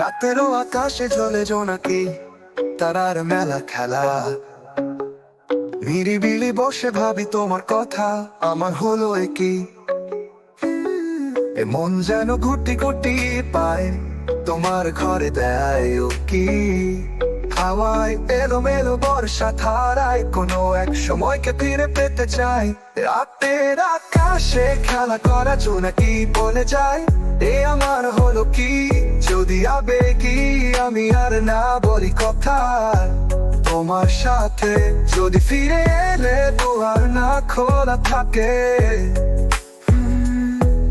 রাতেরও আকাশে জ্বলে জোনাকি তারার মেলা খেলা। নিরিবিলি বসে ভাবি তোমার কথা, আমার হলো এ কি? এ মন যেন গুটি গুটি পায়, তোমার ঘরে দেয় কি? হাওয়ায় এলো মেলো বর্ষা ধারায় কোনো এক সময়কে ফিরে পেতে চাই। রাতের আকাশে খেলা করা জোনাকি বলে যায়, এ আমার হলো কি আবেগি আমি আর না বলি কথা? তোমার সাথে যদি ফিরে এলে দুয়ার না খোলা থাকে।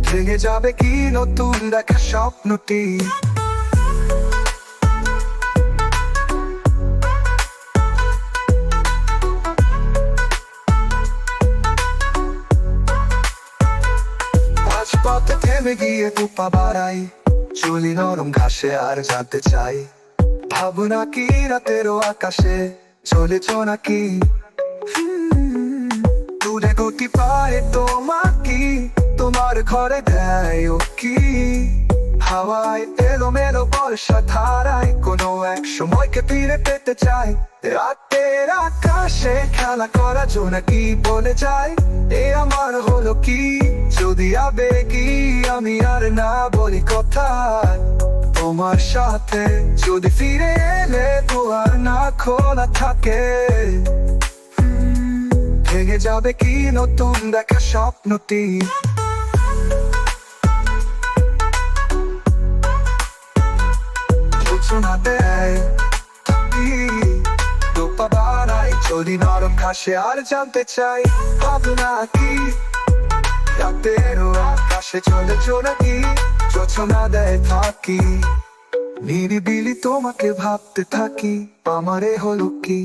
ভেঙে যাবে কি নতুন দেখা স্বপ্নটি? আজ পথে থেমে গিয়ে টুপা বাড়াই। চুলি নরম ঘাসে, আর জানতে চাই, ভাবনা কি রাতেরও আকাশে? চলেছ নাকি? তুলে গতি পায় তোমার কি তোমার ঘরে দেয় কি? হাওয়ায় এলো মেলো বর্ষা ধারায় কোনো এক সময়কে ফিরে পেতে চাই। রাতের আকাশে খেলা করা জোনাকি বলে যায় এ আমার হলো কি? যদি আবেগি আমি আর না বলি কথা, তোমার সাথে যদি ফিরে এলে দুয়ার না খোলা থাকে। ভেঙে যাবে কি নতুন দেখা স্বপ্নটি? সূচনা দেয়। রূপা বাড়াই যদি নরম ঘাসে আর জানতে চাই, ভাবনা কি? রাতেরও আকাশে চলে চোরাকি যোচনা দেয় থাকি নিরিবিলি তোমাকে ভাবতে থাকি, আমারে হলো কি?